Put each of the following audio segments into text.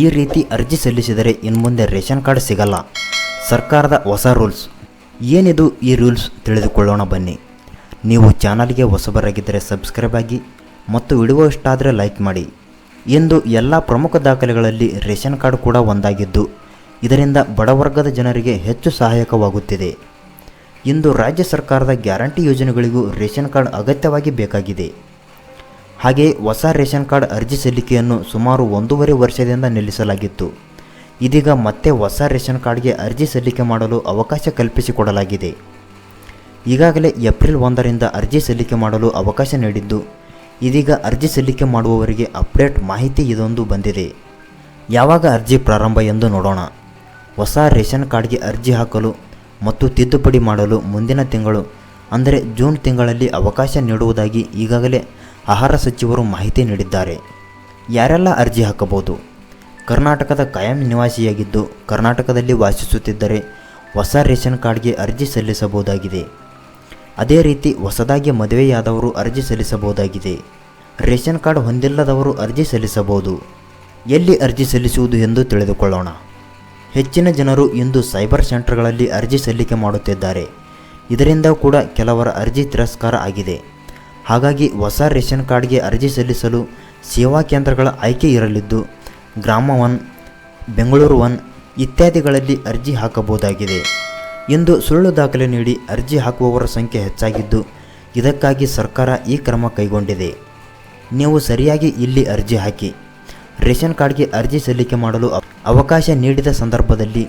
ಈ ರೀತಿ ಅರ್ಜಿ ಸಲ್ಲಿಸಿದರೆ ಇನ್ಮುಂದೆ ರೇಷನ್ ಕಾರ್ಡ್ ಸಿಗಲ್ಲ. ಸರ್ಕಾರದ ಹೊಸ ರೂಲ್ಸ್. ಏನಿದು ಈ ರೂಲ್ಸ್ ತಿಳಿದುಕೊಳ್ಳೋಣ ಬನ್ನಿ. ನೀವು ಚಾನಲ್ಗೆ ಹೊಸಬರಾಗಿದ್ದರೆ ಸಬ್ಸ್ಕ್ರೈಬ್ ಆಗಿ ಮತ್ತು ವಿಡಿಯೋ ಇಷ್ಟ ಆದರೆ ಲೈಕ್ ಮಾಡಿ. ಇಂದು ಎಲ್ಲ ಪ್ರಮುಖ ದಾಖಲೆಗಳಲ್ಲಿ ರೇಷನ್ ಕಾರ್ಡ್ ಕೂಡ ಒಂದಾಗಿದ್ದು, ಇದರಿಂದ ಬಡವರ್ಗದ ಜನರಿಗೆ ಹೆಚ್ಚು ಸಹಾಯಕವಾಗುತ್ತಿದೆ. ಇಂದು ರಾಜ್ಯ ಸರ್ಕಾರದ ಗ್ಯಾರಂಟಿ ಯೋಜನೆಗಳಿಗೂ ರೇಷನ್ ಕಾರ್ಡ್ ಅಗತ್ಯವಾಗಿ ಬೇಕಾಗಿದೆ. ಹಾಗೆಯೇ ಹೊಸ ರೇಷನ್ ಕಾರ್ಡ್ ಅರ್ಜಿ ಸಲ್ಲಿಕೆಯನ್ನು ಸುಮಾರು ಒಂದೂವರೆ ವರ್ಷದಿಂದ ನಿಲ್ಲಿಸಲಾಗಿತ್ತು. ಇದೀಗ ಮತ್ತೆ ಹೊಸ ರೇಷನ್ ಕಾರ್ಡ್ಗೆ ಅರ್ಜಿ ಸಲ್ಲಿಕೆ ಮಾಡಲು ಅವಕಾಶ ಕಲ್ಪಿಸಿಕೊಡಲಾಗಿದೆ. ಈಗಾಗಲೇ ಏಪ್ರಿಲ್ ಒಂದರಿಂದ ಅರ್ಜಿ ಸಲ್ಲಿಕೆ ಮಾಡಲು ಅವಕಾಶ ನೀಡಿದ್ದು, ಇದೀಗ ಅರ್ಜಿ ಸಲ್ಲಿಕೆ ಮಾಡುವವರಿಗೆ ಅಪ್ಡೇಟ್ ಮಾಹಿತಿ ಇದೊಂದು ಬಂದಿದೆ. ಯಾವಾಗ ಅರ್ಜಿ ಪ್ರಾರಂಭ ಎಂದು ನೋಡೋಣ. ಹೊಸ ರೇಷನ್ ಕಾರ್ಡ್ಗೆ ಅರ್ಜಿ ಹಾಕಲು ಮತ್ತು ತಿದ್ದುಪಡಿ ಮಾಡಲು ಮುಂದಿನ ತಿಂಗಳು, ಅಂದರೆ ಜೂನ್ ತಿಂಗಳಲ್ಲಿ ಅವಕಾಶ ನೀಡುವುದಾಗಿ ಈಗಾಗಲೇ ಆಹಾರ ಸಚಿವರು ಮಾಹಿತಿ ನೀಡಿದ್ದಾರೆ. ಯಾರೆಲ್ಲ ಅರ್ಜಿ ಹಾಕಬಹುದು? ಕರ್ನಾಟಕದ ಕಾಯಂ ನಿವಾಸಿಯಾಗಿದ್ದು ಕರ್ನಾಟಕದಲ್ಲಿ ವಾಸಿಸುತ್ತಿದ್ದರೆ ಹೊಸ ರೇಷನ್ ಕಾರ್ಡ್ಗೆ ಅರ್ಜಿ ಸಲ್ಲಿಸಬಹುದಾಗಿದೆ. ಅದೇ ರೀತಿ ಹೊಸದಾಗಿ ಮದುವೆಯಾದವರು ಅರ್ಜಿ ಸಲ್ಲಿಸಬಹುದಾಗಿದೆ. ರೇಷನ್ ಕಾರ್ಡ್ ಹೊಂದಿಲ್ಲದವರು ಅರ್ಜಿ ಸಲ್ಲಿಸಬಹುದು. ಎಲ್ಲಿ ಅರ್ಜಿ ಸಲ್ಲಿಸುವುದು ಎಂದು ತಿಳಿದುಕೊಳ್ಳೋಣ. ಹೆಚ್ಚಿನ ಜನರು ಇಂದು ಸೈಬರ್ ಸೆಂಟರ್ಗಳಲ್ಲಿ ಅರ್ಜಿ ಸಲ್ಲಿಕೆ ಮಾಡುತ್ತಿದ್ದಾರೆ. ಇದರಿಂದ ಕೂಡ ಕೆಲವರ ಅರ್ಜಿ ತಿರಸ್ಕಾರ ಆಗಿದೆ. ಹಾಗಾಗಿ ಹೊಸ ರೇಷನ್ ಕಾರ್ಡ್ಗೆ ಅರ್ಜಿ ಸಲ್ಲಿಸಲು ಸೇವಾ ಕೇಂದ್ರಗಳ ಆಯ್ಕೆ ಇರಲಿದ್ದು ಗ್ರಾಮ ಒನ್ ಬೆಂಗಳೂರು ಒನ್ ಇತ್ಯಾದಿಗಳಲ್ಲಿ ಅರ್ಜಿ ಹಾಕಬಹುದಾಗಿದೆ. ಇಂದು ಸುಳ್ಳು ದಾಖಲೆ ನೀಡಿ ಅರ್ಜಿ ಹಾಕುವವರ ಸಂಖ್ಯೆ ಹೆಚ್ಚಾಗಿದ್ದು, ಇದಕ್ಕಾಗಿ ಸರ್ಕಾರ ಈ ಕ್ರಮ ಕೈಗೊಂಡಿದೆ. ನೀವು ಸರಿಯಾಗಿ ಇಲ್ಲಿ ಅರ್ಜಿ ಹಾಕಿ, ರೇಷನ್ ಕಾರ್ಡ್ಗೆ ಅರ್ಜಿ ಸಲ್ಲಿಕೆ ಮಾಡಲು ಅವಕಾಶ ನೀಡಿದ ಸಂದರ್ಭದಲ್ಲಿ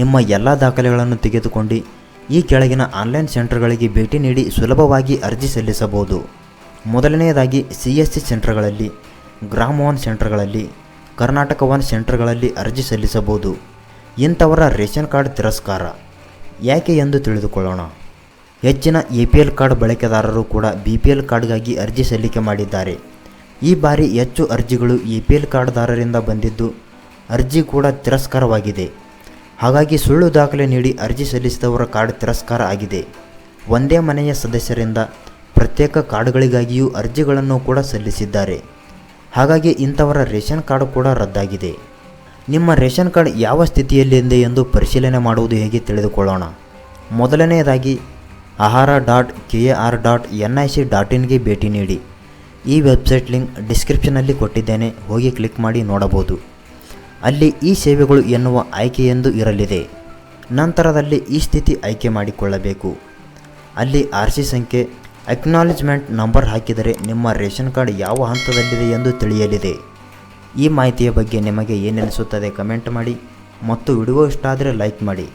ನಿಮ್ಮ ಎಲ್ಲ ದಾಖಲೆಗಳನ್ನು ತೆಗೆದುಕೊಂಡು ಈ ಕೆಳಗಿನ ಆನ್ಲೈನ್ ಸೆಂಟರ್ಗಳಿಗೆ ಭೇಟಿ ನೀಡಿ ಸುಲಭವಾಗಿ ಅರ್ಜಿ ಸಲ್ಲಿಸಬಹುದು. ಮೊದಲನೆಯದಾಗಿ ಸಿ ಎಸ್ ಸಿ ಸೆಂಟರ್ಗಳಲ್ಲಿ, ಗ್ರಾಮ ಒನ್ ಸೆಂಟರ್ಗಳಲ್ಲಿ, ಕರ್ನಾಟಕ ಒನ್ ಸೆಂಟರ್ಗಳಲ್ಲಿ ಅರ್ಜಿ ಸಲ್ಲಿಸಬಹುದು. ಇಂಥವರ ರೇಷನ್ ಕಾರ್ಡ್ ತಿರಸ್ಕಾರ. ಯಾಕೆ ಎಂದು ತಿಳಿದುಕೊಳ್ಳೋಣ. ಹೆಚ್ಚಿನ ಎ ಪಿ ಎಲ್ ಕಾರ್ಡ್ ಬಳಕೆದಾರರು ಕೂಡ ಬಿ ಪಿ ಎಲ್ ಕಾರ್ಡ್ಗಾಗಿ ಅರ್ಜಿ ಸಲ್ಲಿಕೆ ಮಾಡಿದ್ದಾರೆ. ಈ ಬಾರಿ ಹೆಚ್ಚು ಅರ್ಜಿಗಳು ಎ ಪಿ ಎಲ್ ಕಾರ್ಡ್ದಾರರಿಂದ ಬಂದಿದ್ದು, ಅರ್ಜಿ ಕೂಡ ತಿರಸ್ಕಾರವಾಗಿದೆ. ಹಾಗಾಗಿ ಸುಳ್ಳು ದಾಖಲೆ ನೀಡಿ ಅರ್ಜಿ ಸಲ್ಲಿಸಿದವರ ಕಾರ್ಡ್ ತಿರಸ್ಕಾರ ಆಗಿದೆ. ಒಂದೇ ಮನೆಯ ಸದಸ್ಯರಿಂದ ಪ್ರತ್ಯೇಕ ಕಾರ್ಡ್ಗಳಿಗಾಗಿಯೂ ಅರ್ಜಿಗಳನ್ನು ಕೂಡ ಸಲ್ಲಿಸಿದ್ದಾರೆ. ಹಾಗಾಗಿ ಇಂಥವರ ರೇಷನ್ ಕಾರ್ಡ್ ಕೂಡ ರದ್ದಾಗಿದೆ. ನಿಮ್ಮ ರೇಷನ್ ಕಾರ್ಡ್ ಯಾವ ಸ್ಥಿತಿಯಲ್ಲಿದೆ ಎಂದು ಪರಿಶೀಲನೆ ಮಾಡುವುದು ಹೇಗೆ ತಿಳಿದುಕೊಳ್ಳೋಣ. ಮೊದಲನೆಯದಾಗಿ Ahara dot K R dot N I C dot ಇನ್ಗೆ ಭೇಟಿ ನೀಡಿ. ಈ ವೆಬ್ಸೈಟ್ ಲಿಂಕ್ ಡಿಸ್ಕ್ರಿಪ್ಷನಲ್ಲಿ ಕೊಟ್ಟಿದ್ದೇನೆ. ಹೋಗಿ ಕ್ಲಿಕ್ ಮಾಡಿ ನೋಡಬಹುದು. ಅಲ್ಲಿ ಈ ಸೇವೆಗಳು ಎನ್ನುವ ಆಯ್ಕೆಯೆಂದು ಇರಲಿದೆ. ನಂತರದಲ್ಲಿ ಈ ಸ್ಥಿತಿ ಆಯ್ಕೆ ಮಾಡಿಕೊಳ್ಳಬೇಕು. ಅಲ್ಲಿ ಆರ್ ಸಿ ಸಂಖ್ಯೆ ಅಕ್ನಾಲೆಜ್ಮೆಂಟ್ ನಂಬರ್ ಹಾಕಿದರೆ ನಿಮ್ಮ ರೇಷನ್ ಕಾರ್ಡ್ ಯಾವ ಹಂತದಲ್ಲಿದೆ ಎಂದು ತಿಳಿಯಲಿದೆ. ಈ ಮಾಹಿತಿಯ ಬಗ್ಗೆ ನಿಮಗೆ ಏನೆನಿಸುತ್ತದೆ ಕಮೆಂಟ್ ಮಾಡಿ ಮತ್ತು ವಿಡಿಯೋ ಇಷ್ಟ ಆದರೆ ಲೈಕ್ ಮಾಡಿ.